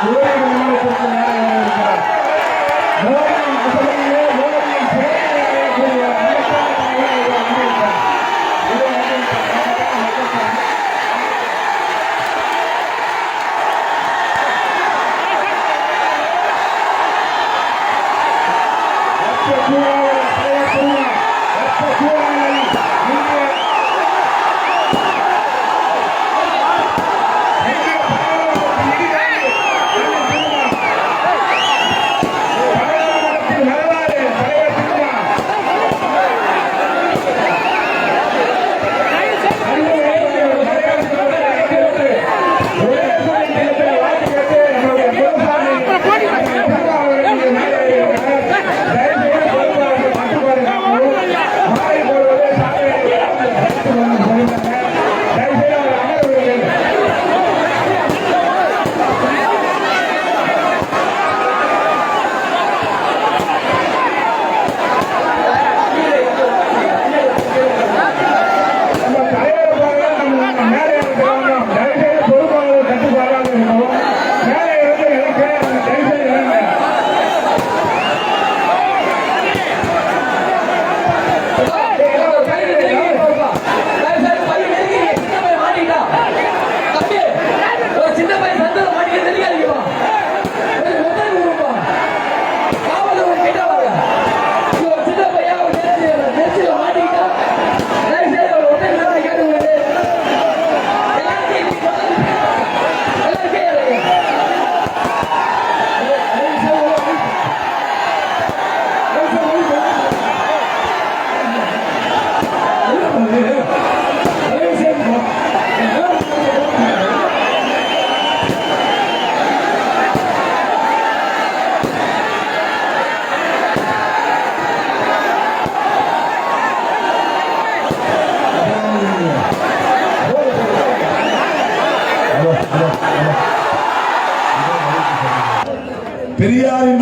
Thank you.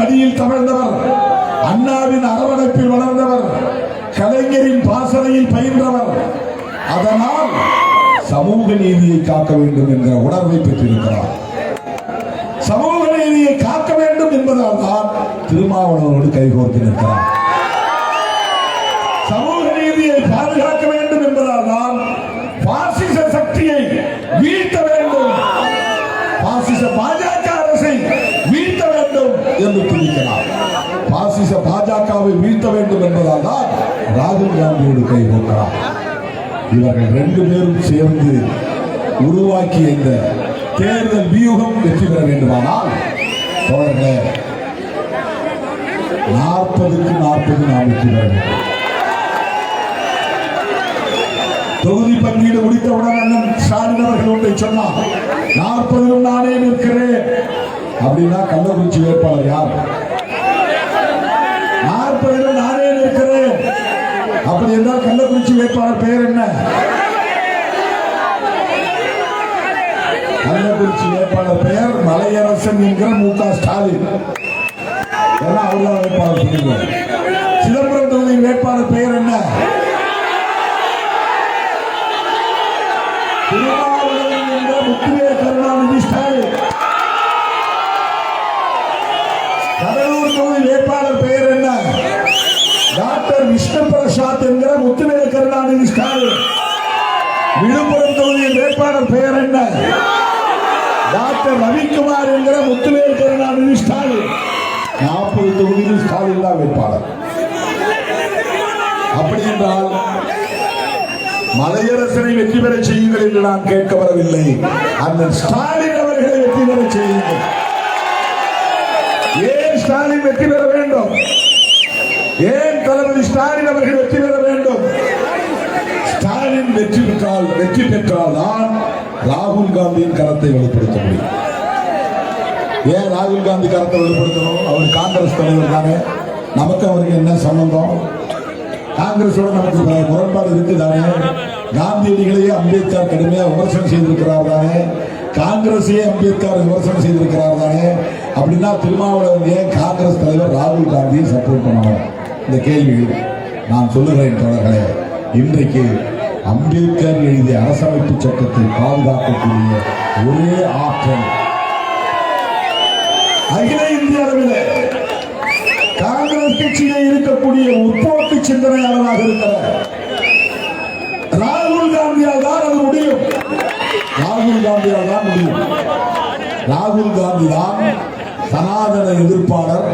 மடியில் தவழ்ந்தவர் அண்ணாவின் அரவணைப்பில் வளர்ந்தவர் கலைஞரின் பாசனையில் பயின்றவர். அதனால் சமூக நீதியை காக்க வேண்டும் என்ற உணர்வை பெற்றிருக்கிறார். சமூக நீதியை காக்க வேண்டும் என்பதால் தான் திருமாவளவனோடு கைகோர்த்து நிற்கிறார். என்று துணிக்கிறார் பாசிச பாஜகவை வீழ்த்த வேண்டும் என்பதால் தான் ராகுல் காந்தியோடு கைகோர்க்கிறார் இவர்கள் ரெண்டு பேரும் சேர்ந்து உருவாக்கிய இந்த தேர்தல் வியூகம் வெற்றி பெற வேண்டுமானால் தோழர்களே நாற்பதுக்கு நாற்பது நாம் வெற்றி பெற வேண்டும். தொகுதி பங்கீடு முடித்தவுடன் அண்ணன் ஸ்டாலின் அவர்கள் ஒன்றை சொன்னார் நாற்பதிலும் நானே நிற்கிறேன். அப்படின்னா கள்ளக்குறிச்சி வேட்பாளர் யார்? நாற்பதிலும் நானே நிற்கிறேன். அப்படி என்றால் கள்ளக்குறிச்சி வேட்பாளர் பெயர் என்ன? கள்ளக்குறிச்சி வேட்பாளர் பெயர் மலையரசன் என்கிற மு க ஸ்டாலின். எல்லாம் வேட்பாளர் சிதம்பரம் தொகுதியின் வேட்பாளர் பெயர் கடலூர் தொகுதி வேட்பாளர் பெயர் என்ன? டாக்டர் விஷ்ணு பிரசாத் என்கிற முத்துவே கருணாநிதி ஸ்டாலின். விழுப்புரம் தொகுதியின் வேட்பாளர் பெயர் என்ன? டாக்டர் ரவிக்குமார் என்கிற முத்துவேல் கருணாநிதி ஸ்டாலின். நாற்பது தொகுதியில் ஸ்டாலின் தான் வேட்பாளர். அப்படி என்றால் மலையரசனை வெற்றி பெற செய்யுங்கள் என்று நான் கேட்க வரவில்லை. அந்த ஸ்டாலின் அவர்களை வெற்றி பெற செய்யுங்கள். ஸ்டாலின் வெற்றி பெற வேண்டும். ஏன் தளபதி ஸ்டாலின் அவர்கள் வெற்றி பெற வேண்டும்? ஸ்டாலின் வெற்றி பெற்றால் வெற்றி பெற்றால் தான் ராகுல் காந்தியின் கரத்தை வெளிப்படுத்த முடியும். ஏன் ராகுல் காந்தி கரத்தை வெளிப்படுத்தணும் அவர் காங்கிரஸ் தலைவர் தானே. நமக்கு அவருக்கு என்ன சம்பந்தம்? காங்கிரஸோட நமக்கு முரண்பாடு இருக்கு தானே. காந்தியடிகளையே அம்பேத்கர் கடுமையாக விமர்சனம் செய்திருக்கிறார் தானே. காங்கிரஸையே அம்பேத்கர் விமர்சனம் செய்திருக்கிறார் தானே திருமாவளவன் ஏன் காங்கிரஸ் தலைவர் ராகுல் காந்தியை சப்போர்ட் பண்ணுவார் இந்த கேள்வி நான் சொல்லுகிறேன் தோழர்களே இன்றைக்கு அம்பேத்கர் எழுதிய அரசமைப்பு சட்டத்தை பாதுகாக்கக்கூடிய ஒரே ஆற்றல் அகில இந்திய அளவில் காங்கிரஸ் கட்சியிலே இருக்கக்கூடிய முற்போக்கு சிந்தனையாளராக இருக்கிறார் ராகுல் காந்தியால் தான் அது முடியும். ராகுல் காந்தியால் தான் முடியும் ராகுல் காந்தி தான் சனாதன எதிர்ப்பாளர்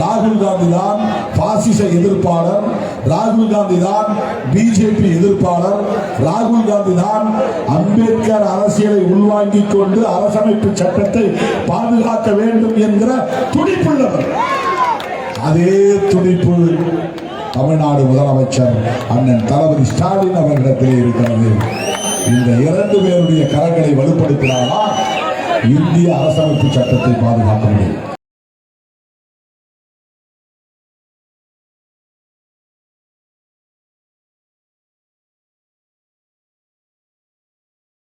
ராகுல் காந்தி தான் பாசிச எதிர்ப்பாளர். ராகுல் காந்தி தான் பிஜேபி எதிர்ப்பாளர். ராகுல் காந்தி தான் அம்பேத்கர் அரசியலை உள்வாங்கிக் கொண்டு அரசமைப்பு சட்டத்தை பாதுகாக்க வேண்டும் என்கிற துடிப்புள்ளவர். அதே துடிப்பு தமிழ்நாடு முதலமைச்சர் அண்ணன் தளபதி ஸ்டாலின் அவர்களிடத்திலே இருக்கிறது. இந்த இரண்டு பேருடைய கரங்களை வலுப்படுத்தினால்தான் இந்திய அரசமைப்பு சட்டத்தை பாதுகாக்க முடியும்.